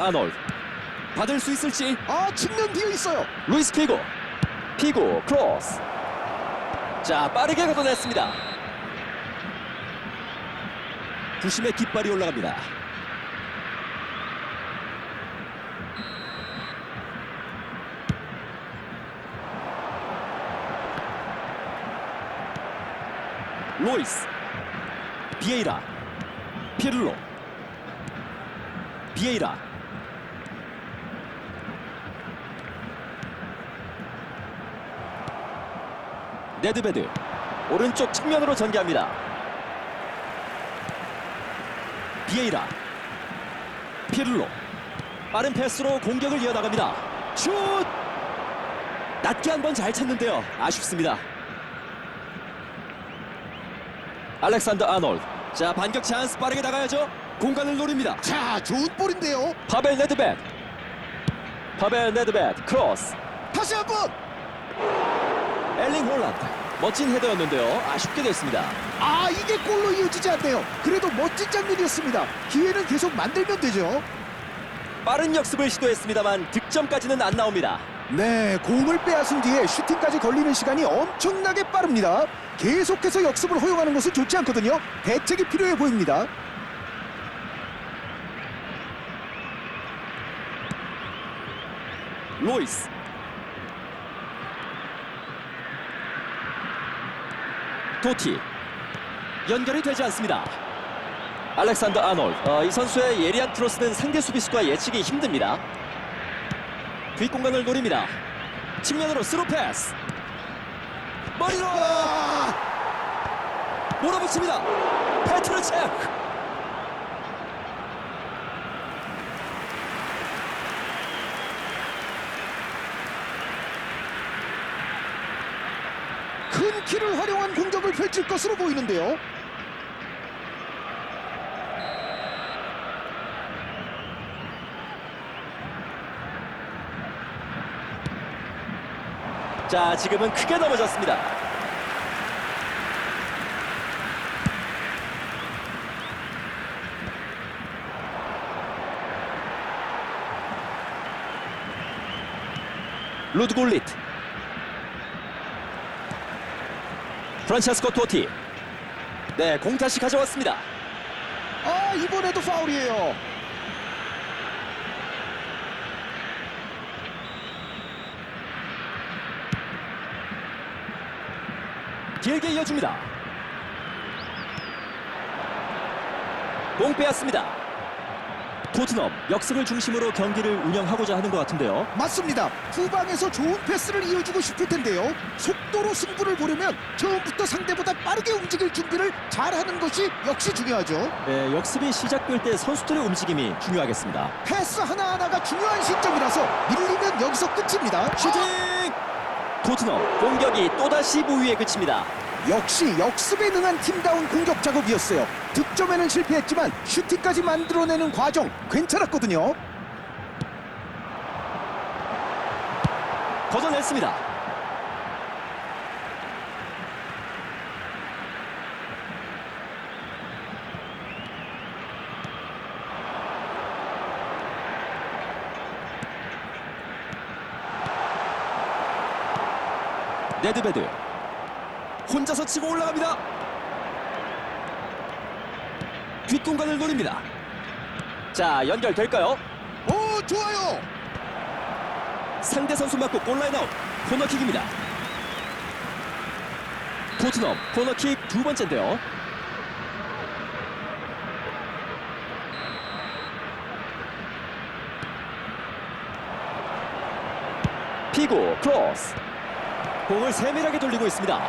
아놀 받을 수 있을지? 아 측면 비어 있어요. 루이스 피고 피고 크로스. 자 빠르게 걷어냈습니다. 부심의 깃발이 올라갑니다. 로이스 비에이라 피를로. 비에이라 네드베드 오른쪽 측면으로 전개합니다. 비에이라 피를로 빠른 패스로 공격을 이어나갑니다. 슛! 낮게 한번 잘 찼는데요. 아쉽습니다. 알렉산더 아놀드 자 반격 찬스 빠르게 나가야죠. 공간을 노립니다. 자 좋은 볼인데요. 파벨 네드베드 파벨 네드베드 크로스 다시 한번. 엘링 홀란드 멋진 헤더였는데요. 아쉽게 됐습니다. 아 이게 골로 이어지지 않네요. 그래도 멋진 장면이었습니다. 기회는 계속 만들면 되죠. 빠른 역습을 시도했습니다만 득점까지는 안 나옵니다. 네, 공을 빼앗은 뒤에 슈팅까지 걸리는 시간이 엄청나게 빠릅니다. 계속해서 역습을 허용하는 것은 좋지 않거든요. 대책이 필요해 보입니다. 로이스 토티 연결이 되지 않습니다. 알렉산더 아놀 어, 이 선수의 예리한 크로스는 상대 수비수가 예측이 힘듭니다. 뒷공간을 노립니다. 측면으로 스루 패스 머리로 아, 몰아붙입니다. 페트르체크 큰 키를 활용한 공격을 펼칠 것으로 보이는데요. 자 지금은 크게 넘어졌습니다. 루드골리트 프란체스코 토티 네 공 다시 가져왔습니다. 아, 이번에도 파울이에요. 길게 이어줍니다. 공 빼앗습니다 토트넘 역습을 중심으로 경기를 운영하고자 하는 것 같은데요 맞습니다. 후방에서 좋은 패스를 이어주고 싶을 텐데요. 속도로 승부를 보려면 처음부터 상대보다 빠르게 움직일 준비를 잘하는 것이 역시 중요하죠. 네, 역습이 시작될 때 선수들의 움직임이 중요하겠습니다 패스 하나하나가 중요한 시점이라서 밀리면 여기서 끝입니다. 슈팅! 토트넘 공격이 또다시 무위에 그칩니다. 역시 역습에 능한 팀다운 공격 작업이었어요. 득점에는 실패했지만 슈팅까지 만들어내는 과정 괜찮았거든요. 걷어냈습니다. 네드베드 혼자서 치고 올라갑니다. 뒷공간을 노립니다. 자 연결될까요? 오 좋아요. 상대 선수 맞고 골라인 아웃 코너킥입니다 토트넘 코너킥 두 번째인데요 피고 크로스 공을 세밀하게 돌리고 있습니다.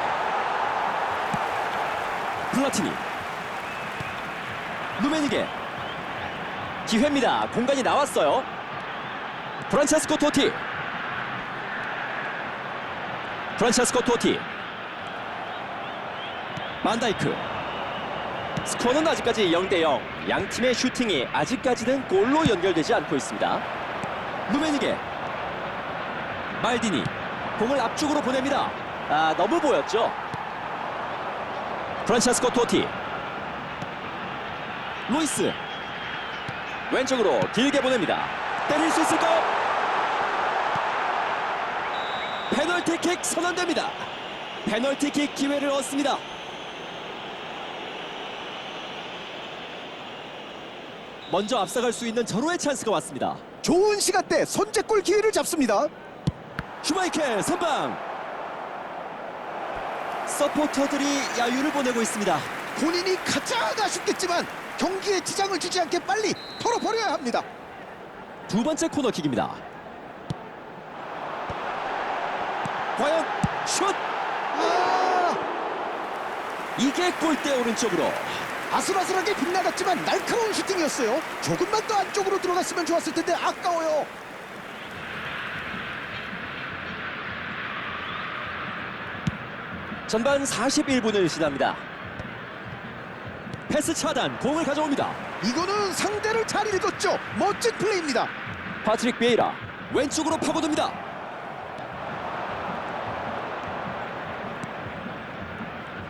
플라티니. 루메니게. 기회입니다. 공간이 나왔어요. 프란체스코 토티. 프란체스코 토티. 만다이크. 스코어는 아직까지 0대0 양 팀의 슈팅이 아직까지는 골로 연결되지 않고 있습니다. 루메니게. 말디니 공을 앞쪽으로 보냅니다 아 너무 보였죠 프란체스코 토티 루이스 왼쪽으로 길게 보냅니다 때릴 수 있을까요? 페널티킥 선언됩니다. 페널티킥 기회를 얻습니다. 먼저 앞서갈 수 있는 절호의 찬스가 왔습니다. 좋은 시간대 선제골 기회를 잡습니다. 슈마이켈 선방. 서포터들이 야유를 보내고 있습니다. 본인이 가장 아쉽겠지만 경기에 지장을 주지 않게 빨리 털어버려야 합니다. 두 번째 코너킥입니다. 과연 슛! 아, 이게 골대 오른쪽으로. 아슬아슬하게 빗나갔지만 날카로운 슈팅이었어요. 조금만 더 안쪽으로 들어갔으면 좋았을 텐데 아까워요. 전반 41분을 지납니다. 패스 차단, 공을 가져옵니다. 이거는 상대를 잘 읽었죠. 멋진 플레이입니다. 파트릭 베이라 왼쪽으로 파고듭니다.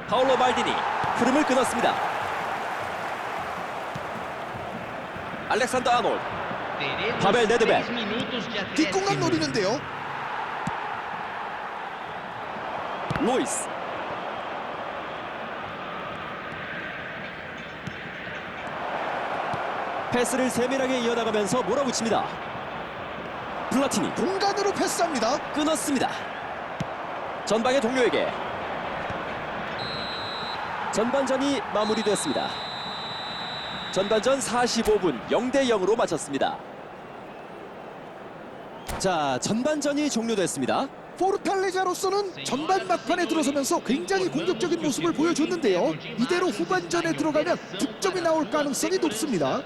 파울로 말디니 흐름을 끊었습니다. 알렉산더 Pavel Nedved. Nedved. 뒷공간 노리는데요. 로이스 패스를 세밀하게 이어나가면서 몰아붙입니다. 플라티니 공간으로 패스합니다. 끊었습니다. 전방의 동료에게 전반전이 마무리됐습니다. 전반전 45분 0대 0으로 마쳤습니다. 자, 전반전이 종료됐습니다. 포르탈레자로서는 전반 막판에 들어서면서 굉장히 공격적인 모습을 보여줬는데요. 이대로 후반전에 들어가면 득점이 나올 가능성이 높습니다.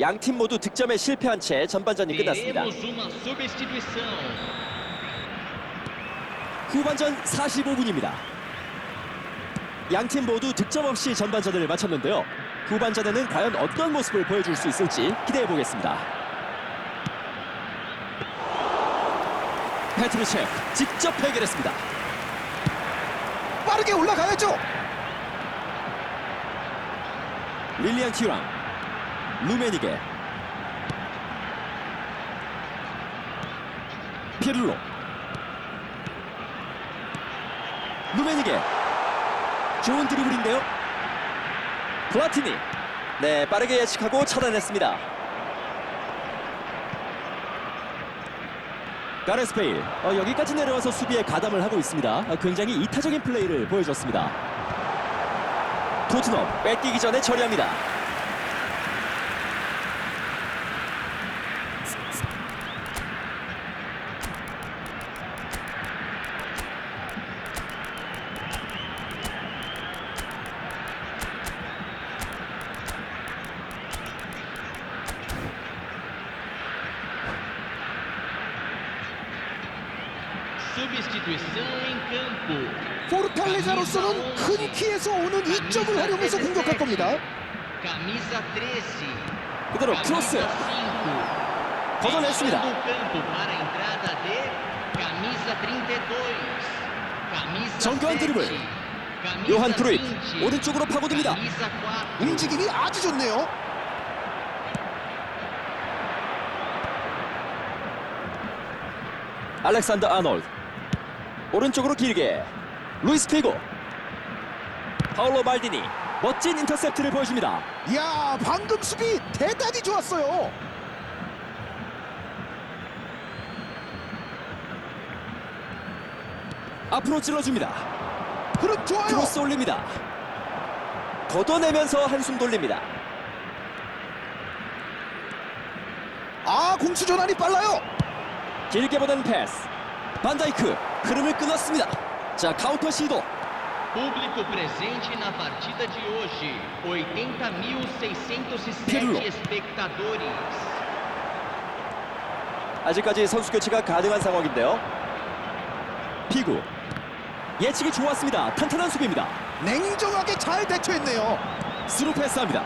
양 팀 모두 득점에 실패한 채 전반전이 끝났습니다. Substituição. 후반전 45분입니다. 양 팀 모두 득점 없이 전반전을 마쳤는데요. 후반전에는 과연 어떤 모습을 보여줄 수 있을지 기대해 보겠습니다. 페트루체프 직접 해결했습니다. 빠르게 올라가야죠. 릴리안 티랑 루메니게 피르로. 루메니게 좋은 드리블인데요. 플라티니. 네 빠르게 예측하고 차단했습니다. 가레스 베일. 어, 여기까지 내려와서 수비에 가담을 하고 있습니다. 아, 굉장히 이타적인 플레이를 보여줬습니다. 토트넘 뺏기기 전에 처리합니다 포르탈레자로서는 큰 키에서 오는 이점을 활용해서 공격할 겁니다. Camisa 13. 그대로 크로스 5. 걷어냈습니다. Fechando o campo para a entrada de camisa 32. Camisa 정교한 7. 드리블. 요한 크루이프 20. 오른쪽으로 파고듭니다. Camisa 4. 움직임이 아주 좋네요. 알렉산더 아놀드 오른쪽으로 길게. 루이스 피고. 파울로 말디니. 멋진 인터셉트를 보여줍니다. 이야 방금 수비 대단히 좋았어요. 앞으로 찔러줍니다. 흐름 좋아요. 크로스 올립니다. 걷어내면서 한숨 돌립니다. 아 공수 전환이 빨라요. 길게 보낸 패스. 반다이크 흐름을 끊었습니다 자 카운터 시도 Público presente na partida de hoje: 80.607 Pirlo. espectadores. 아직까지 선수 교체가 가능한 상황인데요 피구 예측이 좋았습니다 탄탄한 수비입니다 냉정하게 잘 대처했네요. 스루 패스합니다.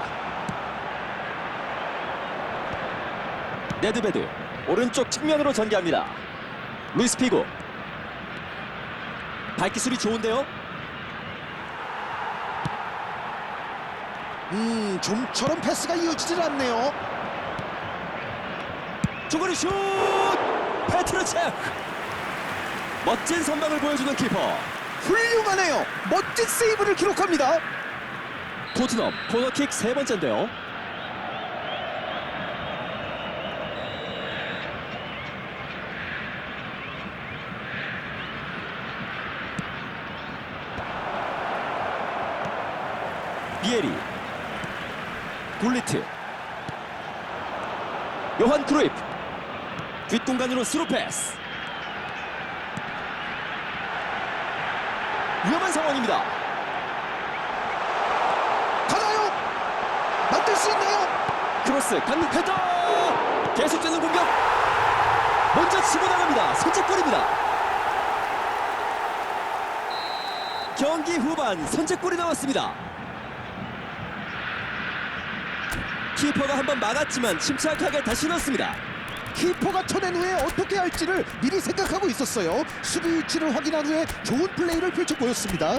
네드베드 오른쪽 측면으로 전개합니다. 루이스 피고 발기술이 좋은데요. 음 좀처럼 패스가 이어지질 않네요. 중거리 슛! 페트르체크! 멋진 선방을 보여주는 키퍼. 훌륭하네요. 멋진 세이브를 기록합니다. 토트넘 코너킥 세 번째인데요. 비에리 굴리트 요한 크루이프 뒷공간으로 스루 패스 위험한 상황입니다. 가나요? 만들 수 있나요? 크로스 강력 헤더 계속되는 공격 먼저 치고 나갑니다 선제골입니다 경기 후반 선제골이 나왔습니다 키퍼가 한번 막았지만 침착하게 다시 넣습니다 키퍼가 쳐낸 후에 어떻게 할지를 미리 생각하고 있었어요. 수비 위치를 확인한 후에 좋은 플레이를 펼쳐 보였습니다.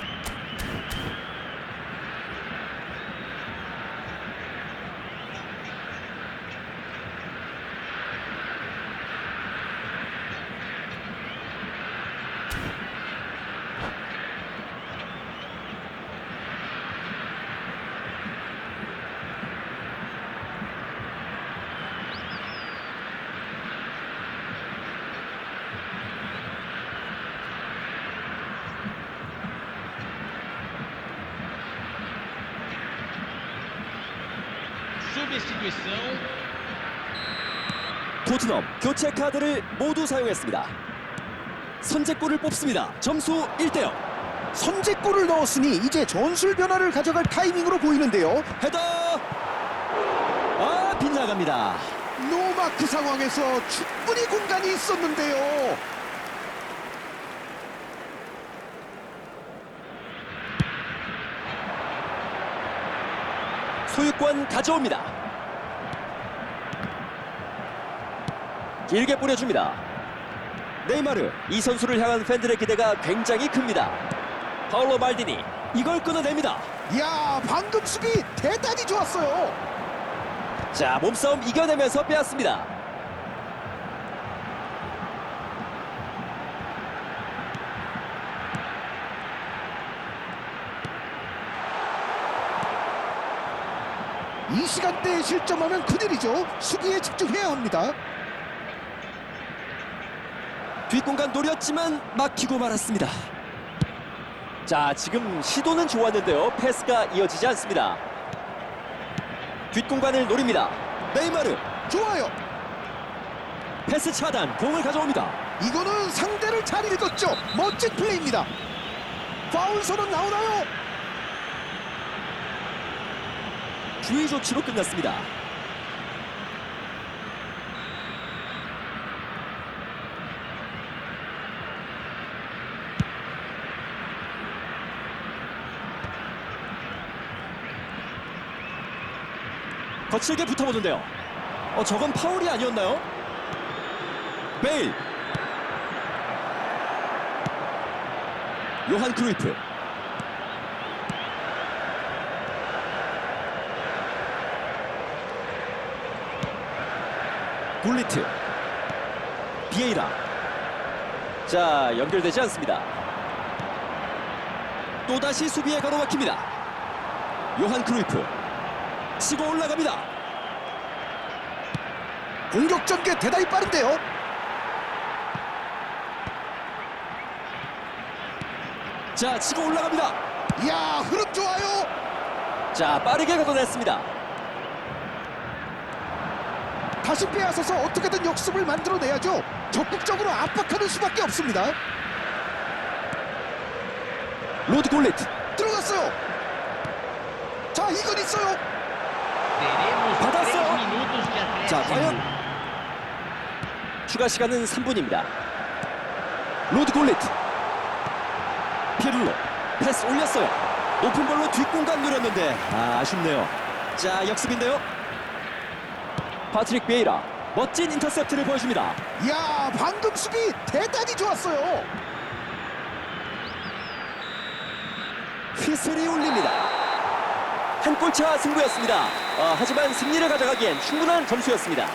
토트넘 교체 카드를 모두 사용했습니다 선제골을 뽑습니다 점수 1대0 선제골을 넣었으니 이제 전술 변화를 가져갈 타이밍으로 보이는데요. 헤더 아 빗나갑니다 노마크 상황에서 충분히 공간이 있었는데요. 소유권 가져옵니다. 길게 뿌려줍니다. 네이마르 이 선수를 향한 팬들의 기대가 굉장히 큽니다. 파울로 말디니 이걸 끊어냅니다. 이야 방금 수비 대단히 좋았어요. 자 몸싸움 이겨내면서 빼앗습니다. 이 시간대에 실점하면 큰일이죠. 수비에 집중해야 합니다. 뒷공간 노렸지만 막히고 말았습니다. 자 지금 시도는 좋았는데요. 패스가 이어지지 않습니다. 뒷공간을 노립니다. 네이마르 좋아요. 패스 차단 공을 가져옵니다. 이거는 상대를 잘 읽었죠. 멋진 플레이입니다. 파울 선언 나오나요? 주의 조치로 끝났습니다. 거칠게 붙어보는데요. 어, 저건 파울이 아니었나요? 베일. 요한 크루이프. 굴리트 비에이라 자 연결되지 않습니다 또다시 수비에 가로막힙니다 요한 크루이프 치고 올라갑니다 공격 전개 대단히 빠른데요. 자 치고 올라갑니다 이야 흐름 좋아요. 자 빠르게 걷어냈습니다 다시 빼앗아서 어떻게든 역습을 만들어내야죠. 적극적으로 압박하는 수밖에 없습니다. 로드 굴리트 들어갔어요. 자 이건 있어요. Teremos Patação. 3 minutos de acréscimo. 자 과연 추가 시간은 3분입니다. 로드 굴리트. 피르로. 패스 올렸어요. 높은 볼로 뒷공간 노렸는데 아 아쉽네요. 자 역습인데요. 파트릭 베이라 멋진 인터셉트를 보여줍니다. 이야 방금 수비 대단히 좋았어요. 휘슬이 울립니다. 한 골차 승부였습니다. 아, 하지만 승리를 가져가기엔 충분한 점수였습니다